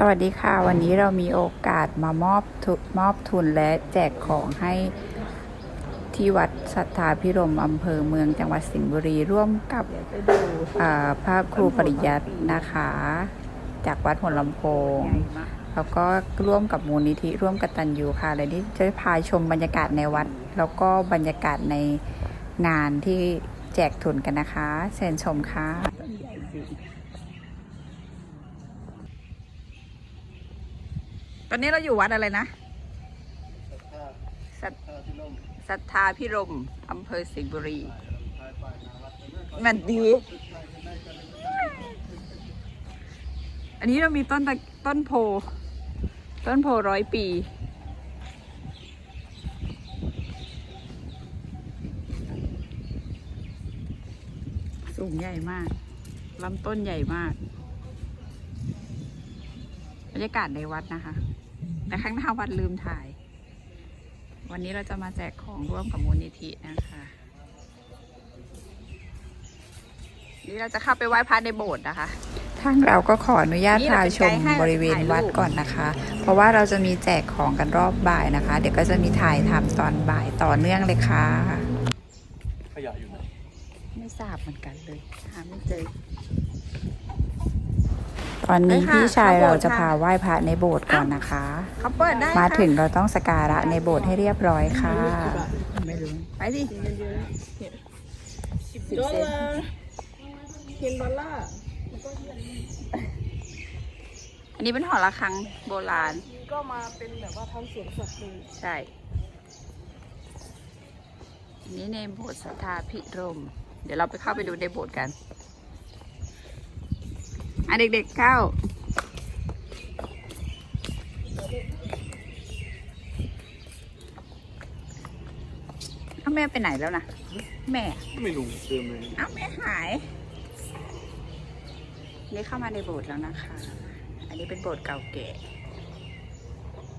สวัสดีค่ะ วันนี้เรามีโอกาสมามอบทุมอบทุนและแจกของให้ที่วัดสัทธาพิรมอำเภอเมืองจังหวัดสิงห์บุรีร่วมกับพระครูปริยัตินะคะ จากวัดหัวลำโพง แล้วก็ร่วมกับมูลนิธิร่วมกับตันยูค่ะและนี่จะพาชมบรรยากาศในวัด แล้วก็บรรยากาศในงานที่แจกทุนกันนะคะเชิญชมค่ะ ตอนนี้เราอยู่วัดอะไรนะสัทสัทธาพิรมอำเภอสิงห์บุรี มันดี อันนี้เรามีต้นตะต้นโพ ต้นโพร้อยปี สูงใหญ่มาก ลำต้นใหญ่มาก บรรยากาศในวัดนะคะ แต่ข้างหน้าวัดลืมถ่าย วันนี้เราจะมาแจกของร่วมกับมูลนิธินะคะนี่เราจะเข้าไปไหว้พระในโบสถ์นะคะ ทางเราก็ขออนุญาตนี่พาเราเป็นชไกมด์ให้บริเวณถ่ายรูปวัดก่อนนะคะ เพราะว่าเราจะมีแจกของกันรอบบ่ายนะคะ เดี๋ยวก็จะมีถ่ายทำตอนบ่ายต่อเนื่องเลยค่ะ ขยะอยู่ไหน ไม่ทราบเหมือนกันเลยหาไม่เจอ ตอนนี้ไปค่ะพี่ชายเข้าโบเราสถ์จะค่ะพาไหว้พระในโบสถ์ก่อนนะคะ เขาเปิดได้มาค่ะถึงเราต้องสกการะในโบสถ์ให้เรียบร้อยค่ะ ไม่รู้ ไปดิสิบดอลลาร์เทียนดอลลาร์อันนี้เป็นหอระฆังโบราณ ก็มาเป็นแบบว่าทำเสียงสัตว์เลยใช่อันนี้ในโบสถ์สัทธาพิรม เดี๋ยวเราไปเข้าไปดูในโบสถ์กัน อะเด็กๆเข้า เอ้าแม่ไปไหนแล้วนะ แม่ไม่รู้เจอไหมเอ้าแม่หาย นี่เข้ามาในโบสถ์แล้วนะคะ อันนี้เป็นโบสถ์เก่าแก่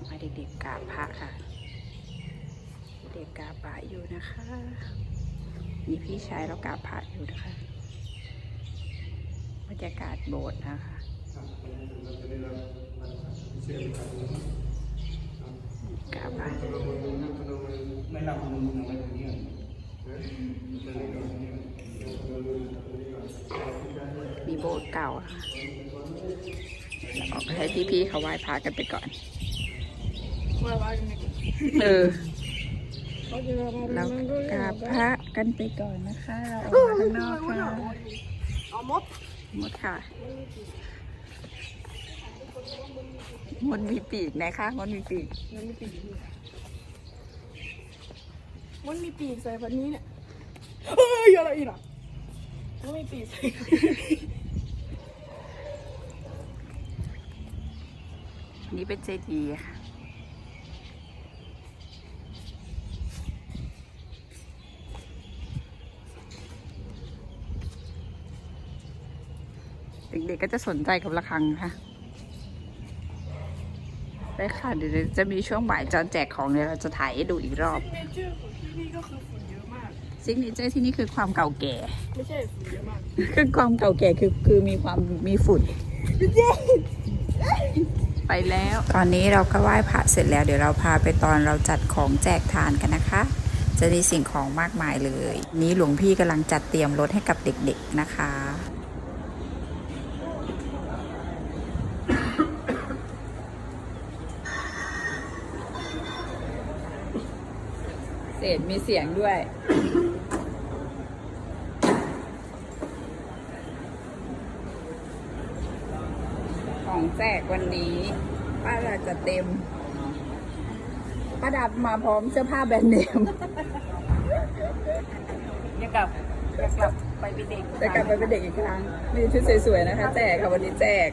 มาเด็กๆกราบพระค่ะ เด็กกราบพระอยู่นะคะนี่พี่ชายเรากราบพระอยู่นะคะบ รรยากาศโบสถ์นะคะกราบพระมีโบสถ์เก่าอะค่ะออกไปให้พี่ๆเขาไหว้พระกันไปก่อนว่าว่ากันไงเออเขาจะมาเรามันก็กราบพระกันไปก่อนนะคะ เราออกมาข้างนอกค่ะเอามดห มดค่ะ มดมีปีกนะคะ มดมีปีก มันมีปีกมันมีปีกใส่พันนี้เนี่ยเฮ้ยอะไรอีกอะมันมีปีกใส่อันนี้เป็นเจดีย์ค่ะ เด็กๆก็จะสนใจกับระฆังค่ะได้ค่ะ เดี๋ยวจะมีช่วงบ่ายจอนแจกของเดี๋ยวเราจะถ่ายให้ดูอีกรอบเนเจอร์ของที่นี่ก็คือฝุ่นเยอะมาก ซิกเนเจอร์ที่นี่คือความเก่าแก่ ไม่ใช่ฝุ่นเยอะมาก คือความเก่าแก่คือคือมีความมีฝุ่น ไปแล้ว ตอนนี้เราก็ไหว้พระเสร็จแล้ว เดี๋ยวเราพาไปตอนเราจัดของแจกทานกันนะคะ จะมีสิ่งของมากมายเลย นี้หลวงพี่กำลังจัดเตรียมรถให้กับเด็กๆนะคะ เศษมีเสียงด้วย ของแจกวันนี้ป้าดาจะเต็มป้าดามาพร้อมเสื้อผ้าแบรนด์เนมอยากกลับอยากกลับไปเป็นเด็ก จะกลับไปเป็นเด็กอีกครั้งนี่ชุดสวยๆนะคะ แจกค่ะวันนี้แจก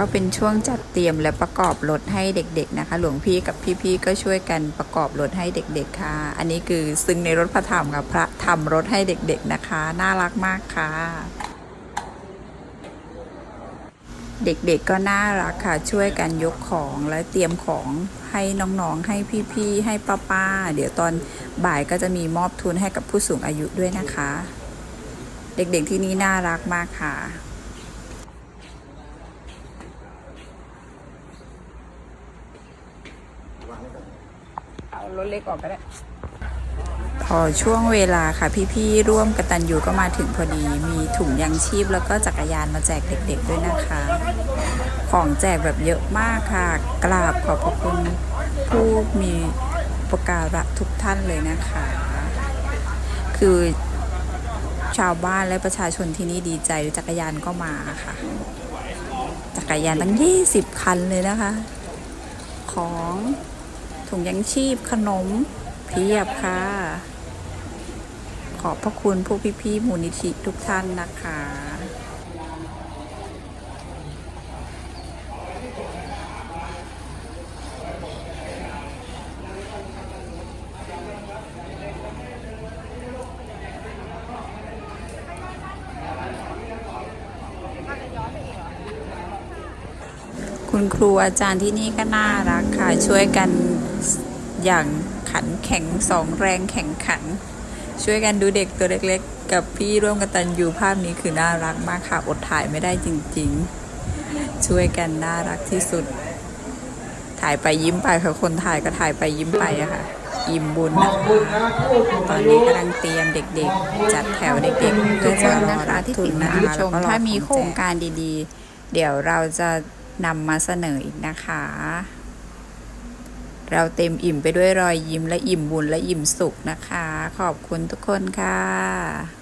ก็เป็นช่วงจัดเตรียมและประกอบรถให้เด็ก ๆนะคะ หลวงพี่กับพี่ๆก็ช่วยกันประกอบรถให้เด็ก ๆ ค่ะ อันนี้คือซึ่งในรถพระธรรมกับพระทำรถให้เด็ก ๆนะคะ น่ารักมากค่ะ เด็กๆก็น่ารักค่ะ ช่วยกันยกของและเตรียมของให้น้องๆ ให้พี่ๆ ให้ป้าๆ เดี๋ยวตอนบ่ายก็จะมีมอบทุนให้กับผู้สูงอายุด้วยนะคะ เด็กๆที่นี่น่ารักมากค่ะ เอา รถเล็กออกก็ได้พอช่วงเวลาค่ะ พี่ๆร่วมกตันยูก็มาถึงพอดี มีถุงยังชีพแล้วก็จักรยานมาแจกเด็กๆด้วยนะคะ ของแจกแบบเยอะมากค่ะ กราบขอบพระคุณผู้มีอุประการะทุกท่านเลยนะคะ คือชาวบ้านและประชาชนที่นี่ดีใจจักรยานก็มาค่ะ จักรยานตั้ง 20 คันเลยนะคะ ของ ถุงยังชีพขนมเพียบค่ะ ขอบพระคุณผู้พี่ๆมูลนิธิทุกท่านนะคะคุณครูอาจารย์ที่นี่ก็น่ารักค่ะ ช่วยกัน อย่างขันแข็งสองแรงแข่งขัน ช่วยกันดูเด็กตัวเล็กๆ กับพี่ร่วมกันตันยูภาพนี้คือน่ารักมากค่ะอดถ่ายไม่ได้จริงๆ ช่วยกันน่ารักที่สุด ถ่ายไปยิ้มไปค่ะคนถ่ายก็ถ่ายไปยิ้มไปอะค่ะยิ้มบุญนะคะตอนนี้กำลังเตรียมเด็กๆ จัดแถวเด็กๆเพื่อจะรอรับทุนนะคะแล้วก็ถ้ามีโครงการดีๆ เดี๋ยวเราจะนำมาเสนออีกนะคะ เราเต็มอิ่มไปด้วยรอยยิ้มและอิ่มบุญและอิ่มสุขนะคะ ขอบคุณทุกคนค่ะ